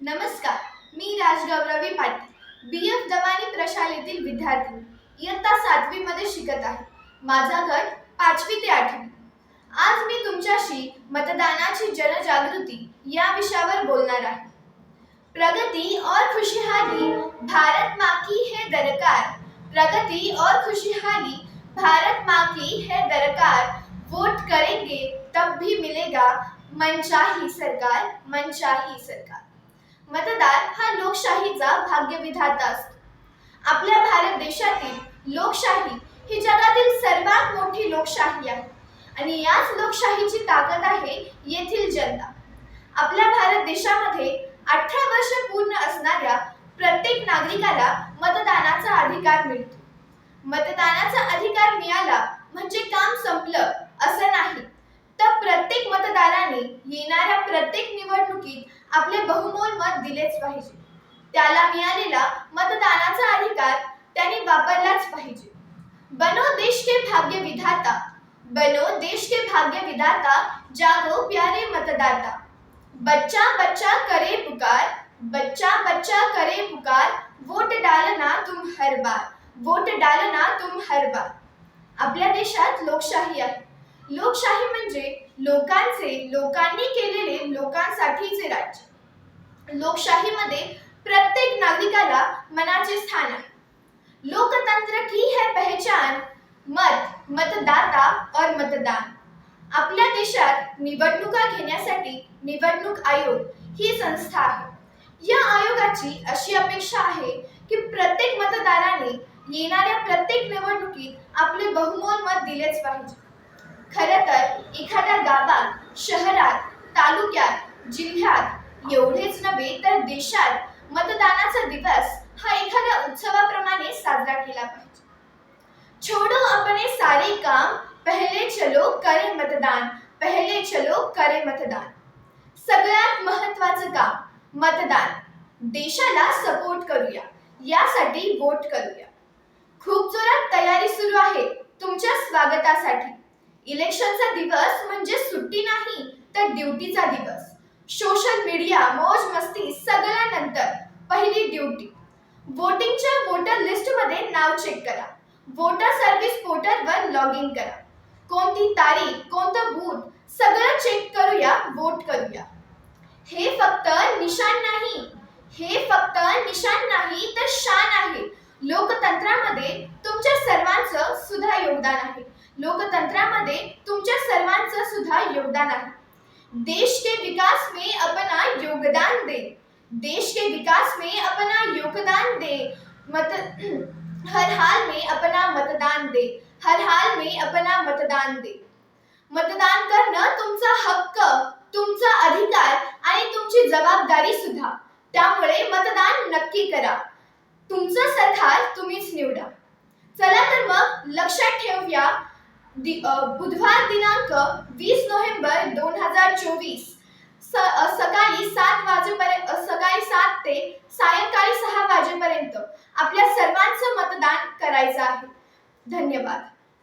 नमस्कार मी Rajgauravi Patil B F Damani प्रशालेतील विद्यार्थी. इयत्ता सातवी मध्ये शिकत आहे. माझा गट पाचवी ते आठवी. आज मी तुमच्याशी मतदानाची जनजागृती या विषयावर बोलणार आहे. प्रगति और खुशहाली भारत माँ की है दरकार. प्रगति और खुशहाली भारत माँ की है दरकार. वोट करेंगे तब भी मिलेगा मनचाही सरकार मनचाही सरकार. मतदार हा लोकशाहीचा भाग्यविधाता असतो. आपल्या भारत देशातील लोकशाही ही जगातील सर्वात मोठी लोकशाही आहे. आणि याच लोकशाहीची ताकद आहे येथील जनता. आपल्या भारत देशामध्ये अठरा वर्ष पूर्ण असणाऱ्या प्रत्येक नागरिकाला मतदानाचा अधिकार मिळतो. मतदानाचा अधिकार मिळाला म्हणजे काम संपलं असं नाही तर प्रत्येक मतदाराने येणाऱ्या प्रत्येक निवडणुकीत आपले बहुमोल मत दिलेच पाहिजे. त्याला मिळालेला मतदानाचा अधिकार त्याने वापरलाच पाहिजे. बनो देश के भाग्य विधाता बनो देश के भाग्य विधाता जागो प्यारे मतदाता. बच्चा बच्चा करे पुकार बच्चा बच्चा करे पुकार वोट डालना तुम हर बार वोट डालना तुम हर बार. आपल्या देशात लोकशाही आहे. लोकशाही म्हणजे लोकांचे लोकांनी केलेले लोकांसाठीचे राज्य. लोकशाहीमध्ये प्रत्येक नागरिकाला मनाचे स्थान आहे. लोकतंत्र की है पहचान? मत मतदाता और मतदान. आपल्या देशात निवडणुका घेण्यासाठी निवडणूक आयोग ही संस्था आहे. या आयोगाची अशी अपेक्षा आहे की प्रत्येक मतदाराने येणाऱ्या प्रत्येक निवडणुकीत आपले बहुमोल मत दिलेच पाहिजे. खरं तर एखाद्या गावात शहरात तालुक्यात जिल्ह्यात एवढेच नव्हे तर देशात मतदानाचा दिवस हा एखाद्या उत्सवाप्रमाणे साजरा केला पाहिजे छोड़ो अपने सारे काम पहले चलो करे मतदान पहले चलो करे मतदान सगळ्यात महत्वाचं काम मतदान देशाला सपोर्ट करूया यासाठी वोट करूया खूप जोरात तयारी सुरू आहे तुमच्या स्वागतासाठी इलेक्शनचा दिवस म्हणजे सुट्टी नाही तर ड्युटीचा दिवस सोशल मीडिया मौज मस्ती सगळ्यानंतर पहिली ड्युटी वोटिंगच्या वोटर लिस्टमध्ये नाव चेक करा. वोटर सर्व्हिस पोर्टलवर लॉग इन करा. कोणती तारीख कोणतं बूथ सगळं चेक करूया वोट करूया. हे फक्त निशाण नाही. हे फक्त निशाण नाही तर शान आहे. लोकतंत्रामध्ये तुमच्या सर्वांचं सुद्धा योगदान आहे. लोकतंत्रामध्ये तुमच्या सर्वांचं सुद्धा योगदान आहे. देश के विकास में अपना योगदान दे. देश के विकास में अपना योगदान दे. मत हर हाल में अपना मतदान दे। हर हाल में अपना मतदान दे। मतदान करणं तुमचा हक्क तुमचा अधिकार आणि तुमची जबाबदारी सुद्धा. त्यामुळे मतदान नक्की करा. तुमचं सरकार तुम्हीच निवडा. चला तर मग लक्षात ठेवूया दि- बुधवार दिनांक वीस नोव्हेंबर दोन हजार चोवीस. स अ, सकाळी सात वाजेपर्यंत सकाळी सात ते सायंकाळी सहा वाजेपर्यंत. आपल्या सर्वांचं मतदान करायचं आहे. धन्यवाद.